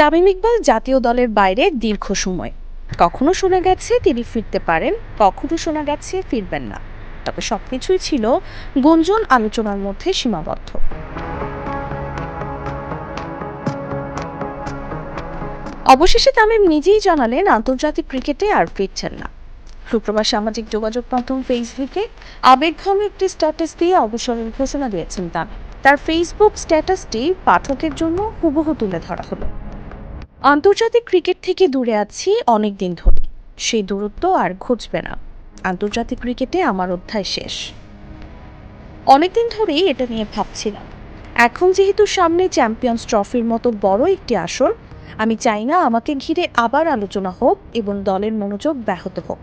তামিম ইকবাল জাতীয় দলের বাইরে দীর্ঘ সময়। কখনো শোনা গেছে তিনি ফিরতে পারেন, কখনো শোনা গেছে ফিরবেন না। তবে সবকিছুই ছিল গুঞ্জন আলোচনার মধ্যে সীমাবদ্ধ। অবশেষে তামিম নিজেই জানালেন, আন্তর্জাতিক ক্রিকেটে আর ফিরছেন না। শুক্রবার সামাজিক যোগাযোগ মাধ্যম ফেসবুকে আবেগঘন একটি স্ট্যাটাস দিয়ে অবসরের ঘোষণা দিয়েছেন তামিম। তার ফেসবুক স্ট্যাটাসটি পাঠকের জন্য হুবহু তুলে ধরা হলো। আন্তর্জাতিক ক্রিকেট থেকে দূরে আছি অনেক দিন ধরে। সেই দূরত্ব আর ঘুচবে না। আন্তর্জাতিক ক্রিকেটে আমার অধ্যায় শেষ। অনেক দিন ধরেই এটা নিয়ে ভাবছিলাম। এখন যেহেতু সামনে চ্যাম্পিয়ন্স ট্রফির মতো বড় একটি আসর, আমি চাই না আমাকে ঘিরে আবার আলোচনা হোক এবং দলের মনোযোগ ব্যাহত হোক।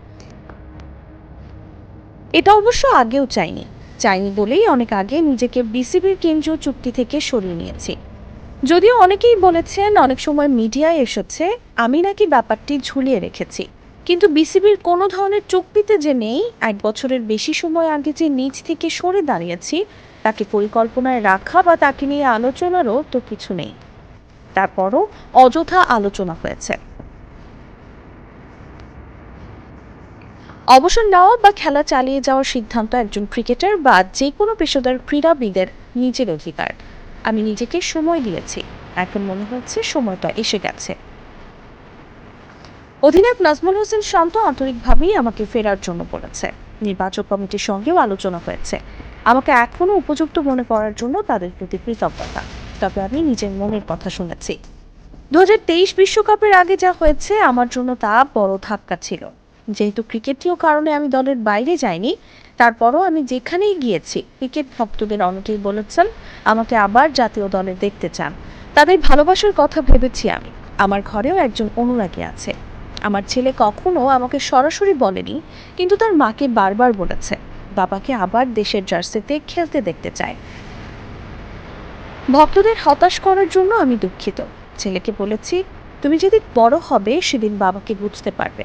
এটা অবশ্য আগেও চাইনি। চাইনি বলেই অনেক আগে নিজেকে বিসিবির কেন্দ্রীয় চুক্তি থেকে সরিয়ে নিয়েছি। যদিও অনেকেই বলেছেন অনেক সময় মিডিয়ায় এসেছে, আমি নাকি ব্যাপারটি ঝুলিয়ে রেখেছি। কিন্তু বিসিবির কোনো ধরনের চুক্তিতে যে নেই, এক বছরের বেশি সময় আগে যে নিজ থেকে সরে দাঁড়িয়েছি, তাকে পরিকল্পনায় রাখা বা তাকে নিয়ে আলোচনারও তো কিছু নেই। তারপরও অযথা আলোচনা হয়েছে। অবসর নেওয়া বা খেলা চালিয়ে যাওয়ার সিদ্ধান্ত একজন ক্রিকেটার বা যে কোনো পেশাদার ক্রীড়াবিদের নিজের অধিকার। আমি নিজেকে সময় দিয়েছি। এখন মনে হচ্ছে সময়টা এসে গেছে। অধিনায়ক নাজমুল হোসেন শান্ত আন্তরিকভাবেই আমাকে ফেরার জন্য বলেছে। নির্বাচক কমিটির সঙ্গেও আলোচনা হয়েছে। আমাকে এখনও উপযুক্ত মনে করার জন্য তাদের প্রতি কৃতজ্ঞতা। তবে আমি নিজের মনের কথা শুনেছি। দু বিশ্বকাপের আগে যা হয়েছে, আমার জন্য তা বড় ধাক্কা ছিল। যেহেতু ক্রিকেটীয় কারণে আমি দলের বাইরে যাইনি, তারপরও আমি যেখানেই গিয়েছি, ক্রিকেট ভক্তদের অনেকেই বলেছেন, আমাকে আবার জাতীয় দলে দেখতে চান। তাদের ভালোবাসার কথা ভেবেছি আমি। আমার ঘরেও একজন অনুরাগী আছে। আমার ছেলে কখনো আমাকে সরাসরি বলেনি, কিন্তু তার মাকে বারবার বলেছে, বাবাকে আবার দেশের জার্সিতে খেলতে দেখতে চায়। ভক্তদের হতাশ করার জন্য আমি দুঃখিত। ছেলেকে বলেছি, তুমি যেদিন বড় হবে, সেদিন বাবাকে বুঝতে পারবে।